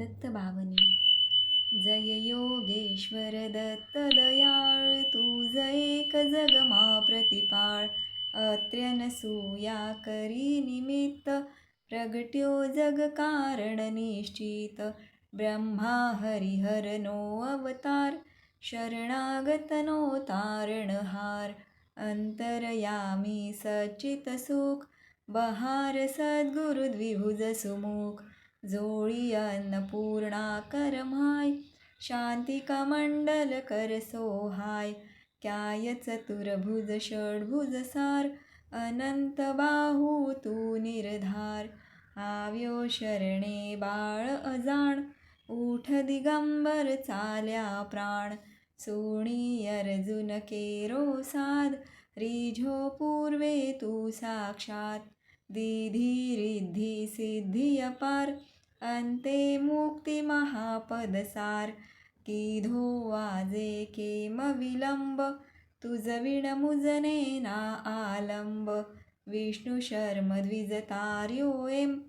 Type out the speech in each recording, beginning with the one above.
दत्त भावनी. जय योगेश्वर दत्त दयाळ तुझ एक जगमा प्रतिपाळ. अत्र्यनसूया करी निमित्त प्रगट्यो जग कारण निश्चित. ब्रह्मा हरिहर नो अवतार शरणागत नो तारणहार. अंतरयामी सचित सुख बहार सद्गुरु द्विभुज सुमुख. जोळी अन्नपूर्णा करमाय शांती मंडल कर सोहाय काय चतुर्भुज षडभुज सार. अनंत बाहू तू निर्धार. आव्यो शरणे बाळ अजाण. उठ दिगंबर चाल्या प्राण. सोणी अर्जुन केरो साध. रिझो पूर्वे तू साक्षात. दिधी रिद्धी सिद्धी अपार अंते मुक्ती महापदसार। किधो वाजे केम विलंब तुझ विण मुजने ना आलंब। विष्णू शर्म द्विजतार्यो एम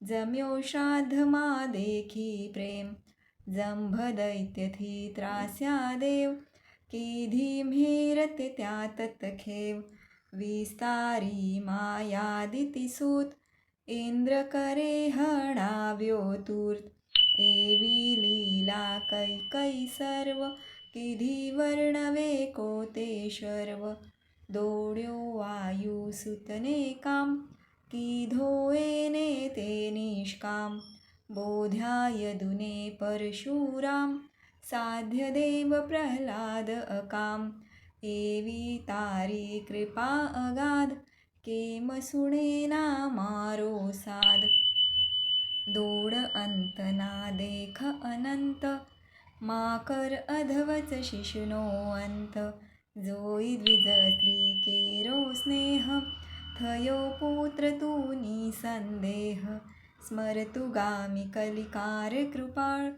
जम्यो श्राद्ध मा देखी प्रेम। जंभ दैत्यथी त्रास्या देव किधी म्हेरते त्या तत्खेव विस्तारी मायादिती सूत इंद्र करे हणाव्यो तूर्त। एवी लीला कै सर्व किधी वर्णवे कोते शर्व। दोड्यो वायू सुतने काम किधो येने ते निष्काम। बोध्याय दुने परशुराम साध्य देव प्रल्हाद अकाम। एवी तारी कृपा अगाध केम सुणेना मारो साध दोड अंत ना देख अनंत माकर अधवच शिशुनो अंत. जोई द्विज स्त्री केरो स्नेह थयो पुत्र तू संदेह. स्मरतु गामी कलिकार कृपाळ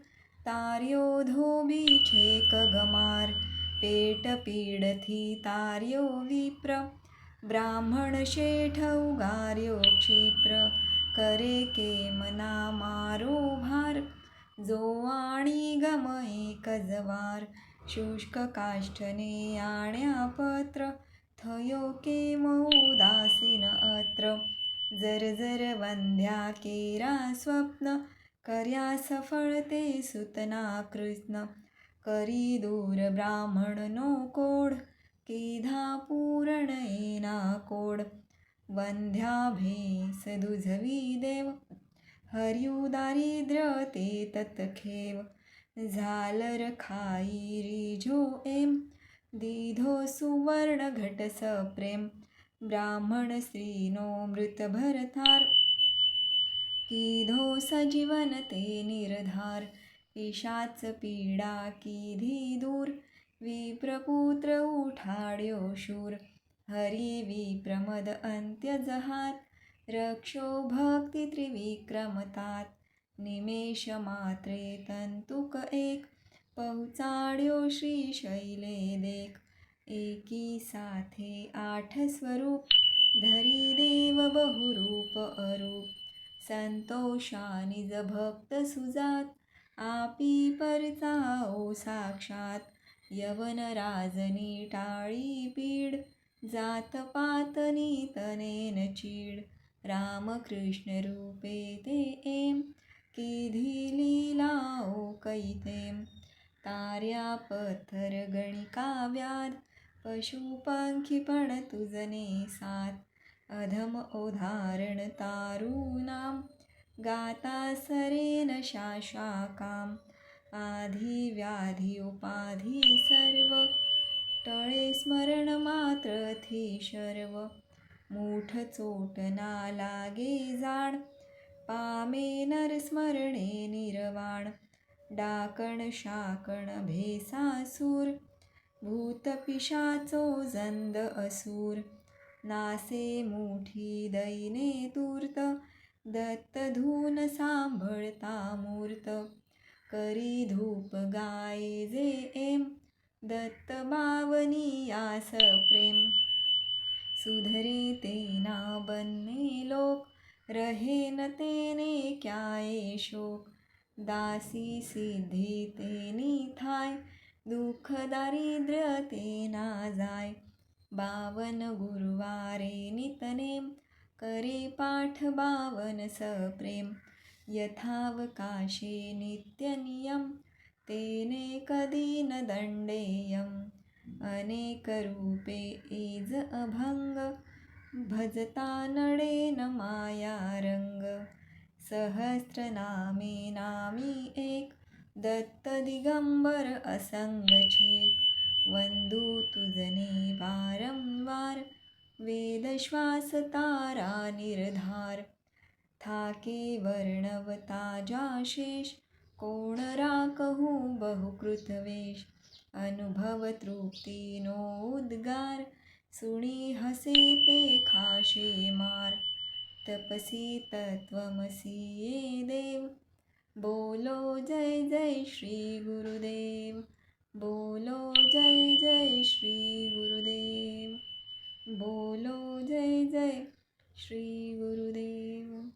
तार्यो धोबी छेक गमार. पेटपीडथी तार्यो विप्र ब्राह्मण शेठ उगार्यो क्षिप्र करे के मना मारो भार जो आणि गम एक जवार शुष्क काष्ठने आण्या पत्र थयो के उदासीन अत्र जर जर वंध्या केरा स्वप्न कर्या सफळते सुतना कृष्ण करी दूर ब्राह्मण नो कोड केधा पूरण येना कोड. वंध्या भेस दुझवी देव हरिऊ दारिद्र्य ते तत्खेव झालर खाई रिझो एम दिधो सुवर्ण घट सप्रेम. ब्राह्मण स्त्रीनो मृत भरथार किधो सजीवन ते निर्धार. ईशाच पीडा किधी दूर? विप्रपुत्र उठाड्यो शूर। हरी विप्रमद अंत्य जहात। रक्षो भक्ती त्रिविक्रमतात निमेष मात्रे तंतुक एक। पहुचाड्यो श्री शैले देख। एकी साथे आठ स्वरूप। धरी देव बहुरूप अरूप। संतोषानिज भक्त सुजात। आपी परचाओ साक्षात यवन राजनी टाळी पीड जात पातनी तनेन चीड रामकृष्ण रूपे ते एम किधी लीलाओ कैतेम तार्या पथर गणिका व्याध पशुपंखीपण तुजने सात अधम उदाहरण तारू नाम गाता सरेन शाशाकाम आधी व्याधी उपाधी सर्व टळे स्मरण मात्र थी शर्व. मूठ चोट ना लागे जाण पामे नर स्मरणे निर्वाण. डाकण शाकण भेसासूर भूत पिशाचो जंद असूर. नासे मुठी दैने तूर्त दत्त धून सांभळता मूर्त. करी धूप गाये जे एम. दत्त बावनी यास प्रेम. सुधरे ते ना बनने लोक रहे न तेने क्याये शोक. दासी सिद्धी तेनी थाय दुःख दारिद्र्य ते ना जाय. बावन गुरुवारे नितनेम करी पाठ बावन प्रेम. यथावकाशे नित्यनियम तेने कदीन दण्डेयम् अनेकरूपे एज अभंग भजता नडेन मायारंग सहस्रनामे नामी एक दत्त दिगंबर असंग छे वंदू तुजने वारंवार वेदश्वास तारा निर्धार। थाके वर्णवता जाशेष कोण राकहू बहुकृतवेश अनुभव उद्गार सुणी हसे ते खाशे मार। तपसी तत्वमसी ये देव। बोलो जय जय श्री गुरुदेव। बोलो जय जय श्री गुरुदेव। बोलो जय जय श्री गुरुदेव।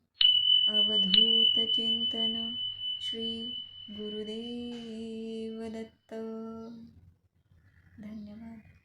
अवधूत चिंतन श्री गुरुदेव दत्त। धन्यवाद।